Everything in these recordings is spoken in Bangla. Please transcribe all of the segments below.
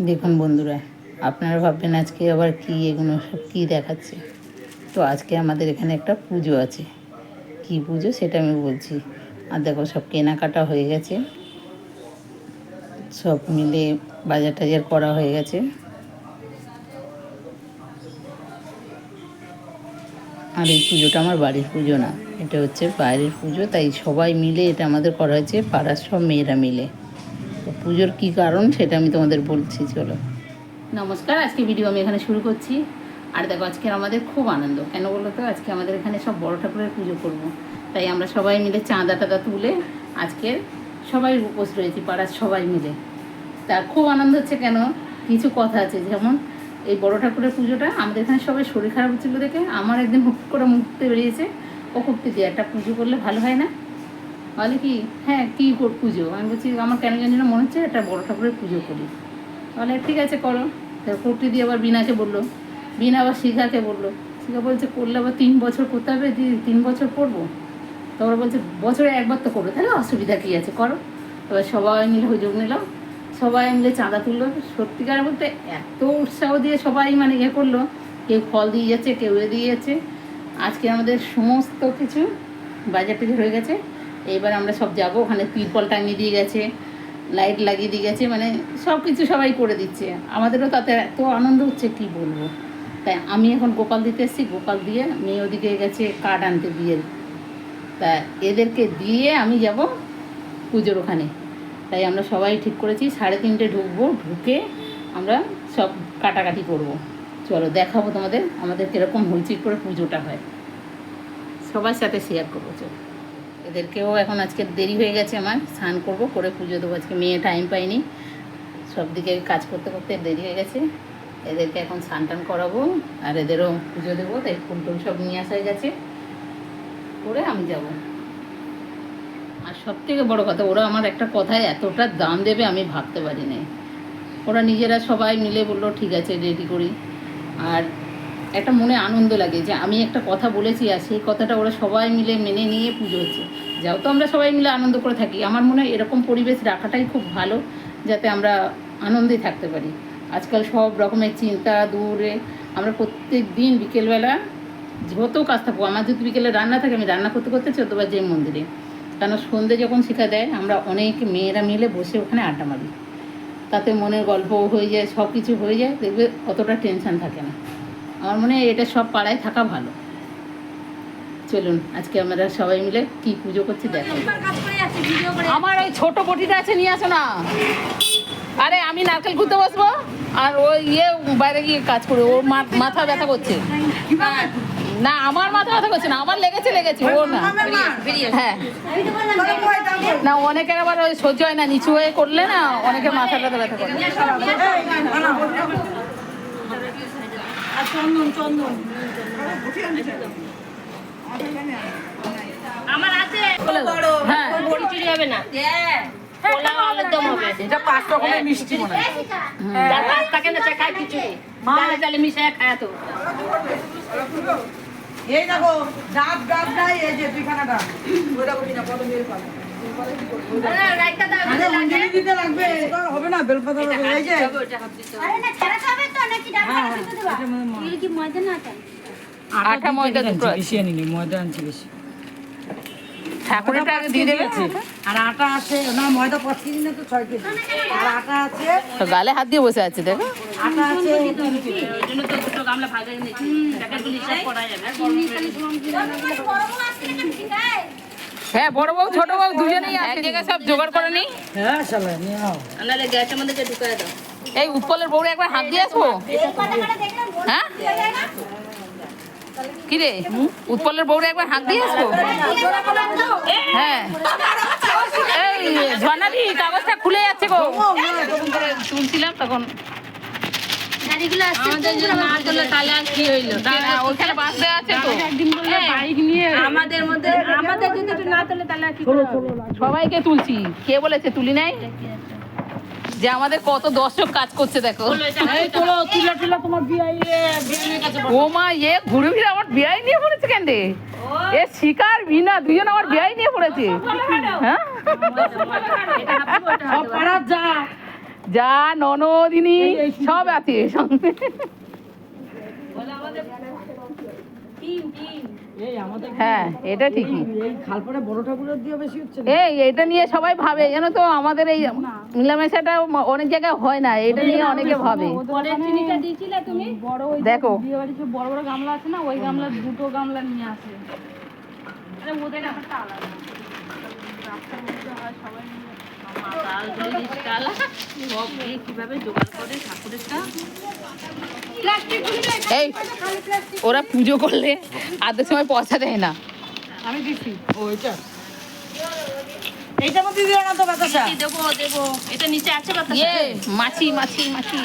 দেখুন বন্ধুরা, আপনারা ভাববেন আজকে আবার কি এগুলো সব কী দেখাচ্ছে। তো আজকে আমাদের এখানে একটা পুজো আছে। কি পুজো সেটা আমি বলছি। আর দেখো সব কেনাকাটা হয়ে গেছে। সব মিলে বাজার টাজার করা হয়ে গেছে। আর এই পুজোটা আমার বাড়ির পুজো না, এটা হচ্ছে বাইরের পুজো। তাই সবাই মিলে এটা আমাদের করা হয়েছে, পাড়ার সব মেয়েরা মিলে। তো পুজোর কী কারণ সেটা আমি তোমাদের বলছি, চলো। নমস্কার, আজকে ভিডিও আমি এখানে শুরু করছি। আর দেখো, আজকে আমাদের খুব আনন্দ। কেন বলো তো? আজকে আমাদের এখানে সব বড় ঠাকুরের পুজো করব। তাই আমরা সবাই মিলে চাঁদা টাদা তুলে আজকে সবাই উপোস রয়েছি, পাড়ার সবাই মিলে। তা খুব আনন্দ হচ্ছে কেন? কিছু কথা আছে, যেমন এই বড় ঠাকুরের পুজোটা আমাদের এখানে সবাই শরীর খারাপ হচ্ছিল দেখে। আমার একদিন হুট করে মুখতে বেরিয়েছে। ও দিয়ে একটা পুজো করলে ভালো হয় না? বলে কি হ্যাঁ কী কর- পুজো। আমি বলছি, আমার কেন জানি না মনে হচ্ছে একটা বড় ঠাকুরের পুজো করি। বলে, ঠিক আছে, করো। তা কুর্তি দিয়ে আবার বিনাকে বলল। বিনা আবার শিখাকে বলল। শিখা বলছে, করলে আবার তিন বছর করতে হবে দিদি তিন বছর করব? তারপরে বলছে, বছরে একবার তো করব। তাহলে অসুবিধা কী আছে? করো। এবার সবাই মিলে হুজুগ নিলাম। সবাই মিলে চাঁদা তুললো। সত্যিকার বলতে এত উৎসাহ দিয়ে সবাই মানে ইয়ে করল। কেউ ফল দিয়ে যাচ্ছে, কেউ এ দিয়ে যাচ্ছে। আজকে আমাদের সমস্ত কিছু বাজার টাজার হয়ে গেছে। এইবার আমরা সব যাব। ওখানে তিরপল টাঙিয়ে দিয়ে গেছে, লাইট লাগিয়ে দিয়ে গেছে মানে সব কিছু সবাই করে দিচ্ছে। আমাদেরও তাতে এত আনন্দ হচ্ছে, কি বলব? তাই আমি এখন গোপাল দিতে এসেছি, গোপাল দিয়ে মেয়ে ওদিকে গেছে কার্ড আনতে বিয়ের। তা এদেরকে দিয়ে আমি যাব পুজোর ওখানে। তাই আমরা সবাই ঠিক করেছি, সাড়ে তিনটে ঢুকবো, ঢুকে আমরা সব কাটাকাটি করব। চলো দেখাবো তোমাদের, আমাদের কীরকম হইচির করে পুজোটা হয়। সবার সাথে শেয়ার করব, চলো। এদেরকেও এখন আজকে দেরি হয়ে গেছে আমার, স্নান করব, করে পুজো দেবো। আজকে মেয়ে টাইম পাইনি। সব দিকে কাজ করতে করতে দেরি হয়ে গেছে। এদেরকে এখন স্নান টান করাবো, আর এদেরও পুজো দেবো, তাই ফুল টুল সব নিয়ে আসা হয়ে গেছে। করে আমি যাব। আর সব থেকে বড়ো কথা, ওরা আমার একটা কথায় এতটা দাম দেবে আমি ভাবতে পারি নাই ওরা নিজেরা সবাই মিলে বলল, ঠিক আছে রেডি করি। আর একটা মনে আনন্দ লাগে যে আমি একটা কথা বলেছি আর সেই কথাটা ওরা সবাই মিলে মেনে নিয়ে পুজো হচ্ছে। যাও তো আমরা সবাই মিলে আনন্দ করে থাকি। আমার মনে হয় এরকম পরিবেশ রাখাটাই খুব ভালো, যাতে আমরা আনন্দে থাকতে পারি। আজকাল সব রকমের চিন্তা দূরে। আমরা প্রত্যেক দিন বিকেলবেলা যত কাজ থাকব আমার যদি বিকেলে রান্না থাকে, আমি রান্না করতে করতে চোদ্দবার যাই মন্দিরে। কেন সন্ধে যখন শেখা দেয়, আমরা অনেক মেয়েরা মিলে বসে ওখানে আড্ডা মারি। তাতে মনের গল্প হয়ে যায় সব কিছু হয়ে যায়, দেখবে অতটা টেনশন থাকে না। আমার মনে হয় এটা সব পাড়ায় থাকা ভালো। চলুন আজকে আমরা সবাই মিলে কি পুজো করছি দেখো। আমার ওই ছোট বটিটা আছে নিয়ে আসো না। আরে আমি নারকেল খুঁজতে বসবো আর ওই ইয়ে বাইরে গিয়ে কাজ করে ওর মাথা ব্যথা করছে। না আমার মাথা ব্যথা করছে না আমার লেগেছে লেগেছে ও না। হ্যাঁ। না অনেকের আবার ওই সহ্য হয় না নিচু হয়ে করলে না অনেকের মাথা ব্যথা ব্যথা করে। আমার আছে। হ্যাঁ। চুরি হবে না? পোলাও আলুর দম হবে। এটা পাঁচ রকমের মিষ্টি মনে হয়। থাকে না সে খিচুড়ি। ডালে ডালে মিশিয়ে খায় তো। এই দেখো ডাব ডাব নাই এই যে দুইখানা ডাব। ওই দেখো কিনা কত মেরে পাবে রাইতা দাও আরে অঞ্জলি দিতে লাগবে। হবে না বেলপাতা হবে এই যে আরে না ছাড়া খাবে তো নাকি ডাল দিতে দেবা? এর কি ময়দা না আটা? আটা ময়দা দুটো বেশি আনিনি ময়দা আনছি বেশি। ঠাকুরেরটা আগে দিয়ে দেবে? আর আটা আছে না ময়দা পাঁচ কেজি না তো ছয় কেজি। আর আটা আছে তো গালে হাত দিয়ে বসে আছে দেখো। আটা আছে হ্যাঁ বড় বউ ছোট বউ দুজনেই এক জায়গায় সব জোগাড় করে নি। হ্যাঁ শালা নিয়ে আও নাহলে গ্যাসের মধ্যে ঢুকায় দাও। এই উৎপলের বউরে একবার হাত দিয়ে আসব হ্যাঁ? হয়ে কি রে? উৎপলের বউরে একবার হাত দিয়ে আসব হ্যাঁ। এই ঝর্ণাদি কাগজটা খুলে যাচ্ছে গো। তুলছিলাম তখন। গাড়িগুলো আসছে আমাদের যদি না তোলে তাহলে আর কি হইল? ওইখানে বাস আছে তো। বাইক নিয়ে আমাদের মধ্যে আমাদের যদি একটু না তোলে তাহলে আর কি করে হবে? সবাইকে তুলছি। কে বলেছে তুলি নাই? যে আমাদের কত দর্শক কাজ করছে দেখো ও মা এ ঘুরে ফিরে আমার বিয়াই নিয়ে পড়েছে কেন রে এ শিকার বিনা দুজন আমার বিয়াই নিয়ে পড়েছে হ্যাঁ যা যা ননদিনী সব আছে সঙ্গে হ্যাঁ এটা ঠিকই। এই এটা নিয়ে সবাই ভাবে জানো তো আমাদের এই মিলামেশাটা অনেক জায়গায় হয় না এটা নিয়ে অনেকে ভাবে। দেখো। বড় বড় গামলা আছে না ওই গামলা দুটো গামলা নিয়ে আসে। ওদের ব্যাপারটা আলাদা। রাস্তার মধ্যে হয় সবাই কীভাবে জোগাড় করে ঠাকুরেরটা? এই ওরা পুজো করলে আধের সময় পয়সা দেয় না। আমি দিছি। ও এটা এইটার মধ্যে দিও না তো বাতাসা। দেবো দেবো। এটা নিচে আছে বাতাসা? ইয়ে মাছি মাছি মাছি।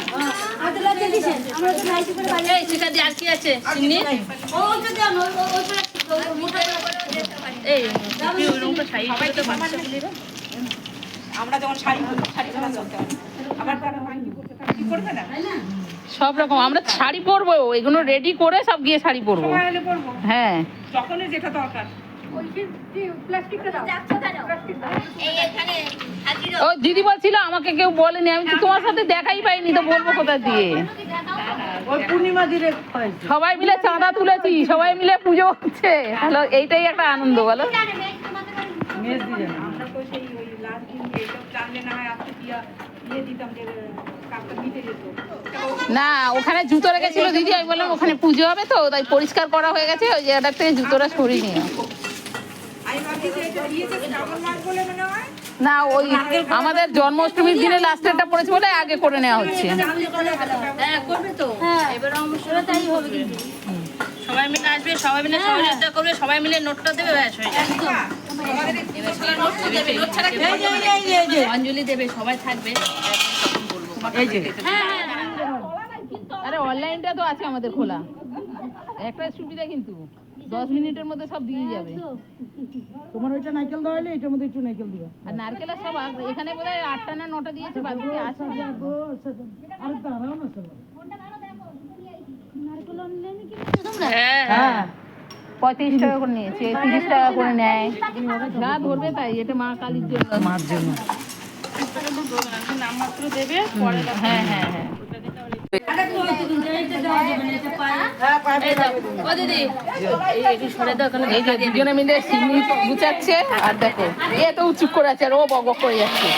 আমাদের লজ্জা দিছেন আমরা তো নাইটি করে বাড়ি এই সেটা দিয়ে আর কি আছে আমরা যখন শাড়ি শাড়ি চলতে হবে আবার করবে না? সব রকম। আমরা শাড়ি পরবো এগুলো রেডি করে সব গিয়ে শাড়ি পরবো। হ্যাঁ। যখনই যেটা দরকার। ও দিদি বলছিল আমাকে কেউ বলেনি আমি তো তোমার সাথে দেখাই পাইনি তো বলব কোথা দিয়ে? ওই পূর্ণিমা দিলে হয়েছে। সবাই মিলে চাঁদা তুলেছি সবাই মিলে পুজো হচ্ছে। হ্যালো এইটাই একটা আনন্দ বলো জানে মেয়ে তোমাদের বাড়ি মেজ দিয়ে যাবে আমরা তো সেই ওই লাস্ট দিন এইসব জানলে না হয় আজকে দিয়া দিয়ে দিতাম যে কাপটা মিটে যেত। না ওখানে জুতো রেখেছিল দিদি আমি বললাম ওখানে পুজো হবে তো তাই পরিষ্কার করা হয়ে গেছে ওই জায়গাটার থেকে জুতোটা সরিয়ে নিও মনে হয়? না ওই আমাদের জন্মাষ্টমীর দিনে লাস্টেরটা পড়েছে বলে আগে করে নেওয়া হচ্ছে। হ্যাঁ করবে তো। এবার ওরা তাই হবে কিন্তু। সবাই মিলে আসবে সবাই মিলে সহযোগিতা করবে সবাই মিলে নোটটা দেবে ব্যাস হয়ে যাবে। অঞ্জলি দেবে সবাই থাকবে। আরে অনলাইনটা তো আছে আমাদের খোলা। একটা সুবিধা কিন্তু। দশ মিনিটের মধ্যে সব দিয়ে যাবে। তোমার ওইটা নাইকেল দেওয়া হলে এটার মধ্যে একটু নাইকেল দিবা আর নারকেলের সব এখানে বোধ হয় আটটা না নটা দিয়েছে বাকিতে আছে। আরে দাঁড়াও না সবাই। হ্যাঁ। হ্যাঁ। পঁয়ত্রিশ টাকা করে নিয়েছে তিরিশ টাকা করে নেয়। যা ধরবে তাই এটা মা কালীর জন্য। মার জন্য। নামমাত্র দেবে পরে হ্যাঁ হ্যাঁ হ্যাঁ হ্যাঁ দুজনে মিলে সিমনি গুছাচ্ছে আর দেখো এ তো চুপ করে আছে আর ও বক করে যাচ্ছে।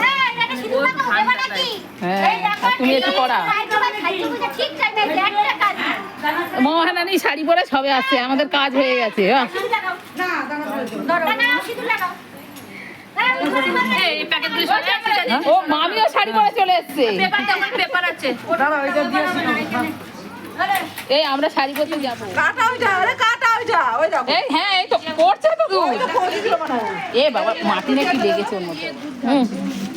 হ্যাঁ এটা শুধু না হবে নাকি হ্যাঁ আর তুমি একটু করা মহানানি শাড়ি পরে সবে আসছে আমাদের কাজ হয়ে গেছে যাচ্ছে ও মামিও শাড়ি পরে চলে এসছে। পেপার দাও পেপার আছে। দাঁড়াও এটা দিয়েছি এই আমরা শাড়ি পরতে যাব। কাটা ওইটা আরে কাটা ওইটা ওই দেখো। এই হ্যাঁ এই তো পড়ছে তো হয় এ বাবা মাটি নাকি লেগেছে ওর মধ্যে। হুম।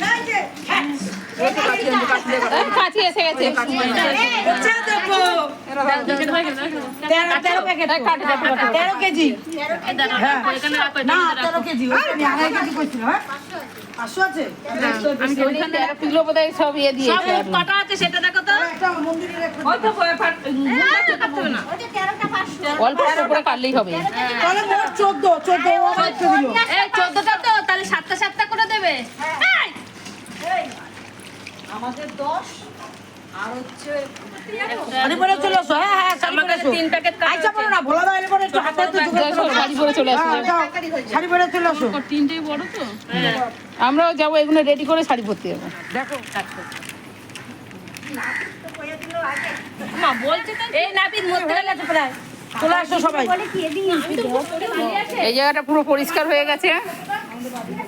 হ্যাঁ। কাছে এসে গেছে। তেরো কেজি। হ্যাঁ। না কেজি আড়াই কেজি করছিল হ্যাঁ? পাঁচশো আছে? কিলো বোধ হয় সব ইয়ে কটা আছে সেটা দেখো তো। অল্প করে কাটলেই হবে। তাহলে চোদ্দ চোদ্দ চোদ্দটা তো তাহলে সাতটা সাতটা করে দেবে। আমাদের দশ। হ্যাঁ হ্যাঁ হ্যাঁ, আমরাও যাব এগুলো রেডি করে শাড়ি পরতে যাব। দেখো। মা বলছে তো এই নাপিত মধ্যে গেছে প্রায়। চলে আসো সবাই। বলে কি এদিন এই জায়গাটা পুরো পরিষ্কার হয়ে গেছে।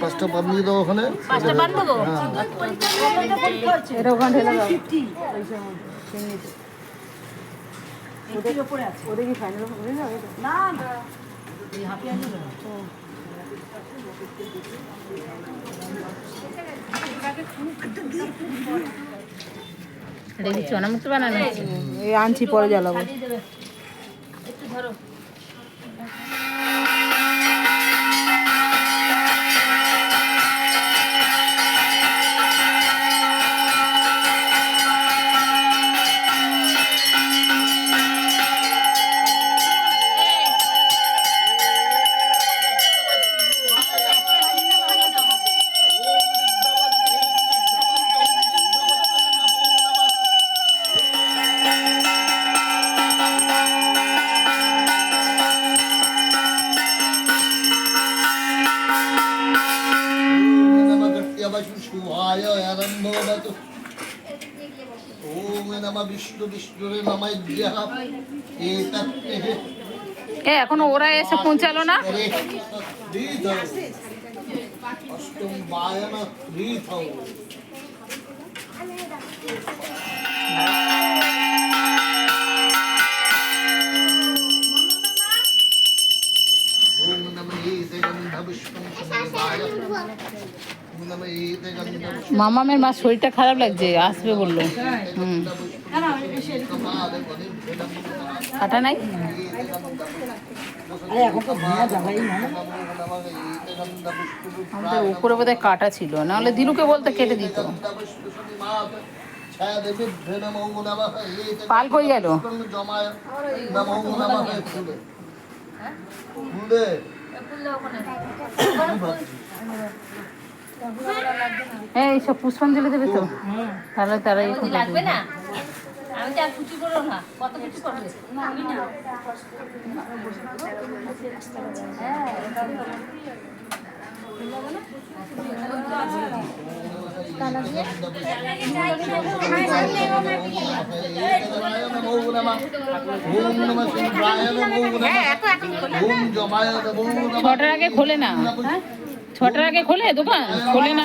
পাঁচটা পান দিয়ে দাও ওখানে। পাঁচটা পান দেবো? এটা ওখানে ঢেলে দাও। না না এই হাতে আনবে না। এটা কি চনামুক্ত বানানো এই আনছি পরে জ্বালাবো। Okay. शिवाय आरम्भवतु ॐ नमः विष्णु विष्णुरे नमः एतत् এ এখনো ওরা এসে পৌঁছালো না करे दीधौ মামামের মা শরীরটা খারাপ লাগছে, আসবে বলল। কাটা নাই? আমাদের উপরে বোধহয় কাটা ছিল, নাহলে দিলুকে বলতে কেটে দিত। পাল কই গেল। ফুলে ফুলে এই সব পুষ্পাঞ্জলি দেবে তো। তাহলে তারা এখন লাগবে না আমি তো আর কিছু কত কিছু করবে? নমঃ ছটার আগে খোলে না। ছটার আগে খোলে দোকান খোলে না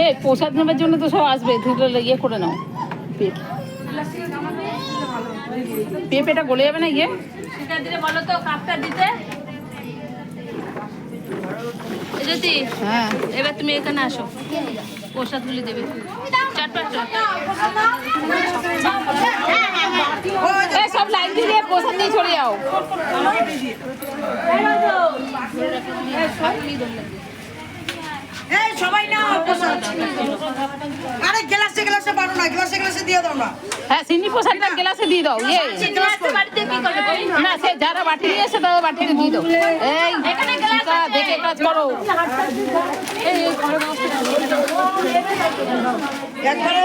এ প্রসাদ নেবার জন্য তো সব আসবে তুই ইয়ে করে নাও। পেঁপেটা গলে যাবে না গিয়ে বলো তো কাপটা দিতে। হ্যাঁ। এবার তুমি এখানে আসো। প্রসাদগুলি দেবে। সব লাইন দিয়ে প্রসাদ নিয়ে যাও। এই সবাই না আরে গ্লাসে গ্লাসে পারো না গ্লাসে গ্লাসে দিয়ে দাও না। হ্যাঁ সিন্নি প্রসাদটা গ্লাসে দিয়ে দাও। ইয়ে বাড়িতে কি করবে না সে যারা বাটি নিয়ে এসে তারা বাটিতে দিয়ে দাও। এই দেখে কাজ করো। একবারে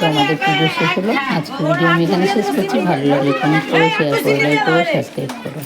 তো আমাদের পুজো শেষ হলো। আজকে ভিডিও আমি এখানে শেষ করছি। ভালো লাগলে। কমেন্ট করে শেয়ার করে লাইক করে সাবস্ক্রাইব করো।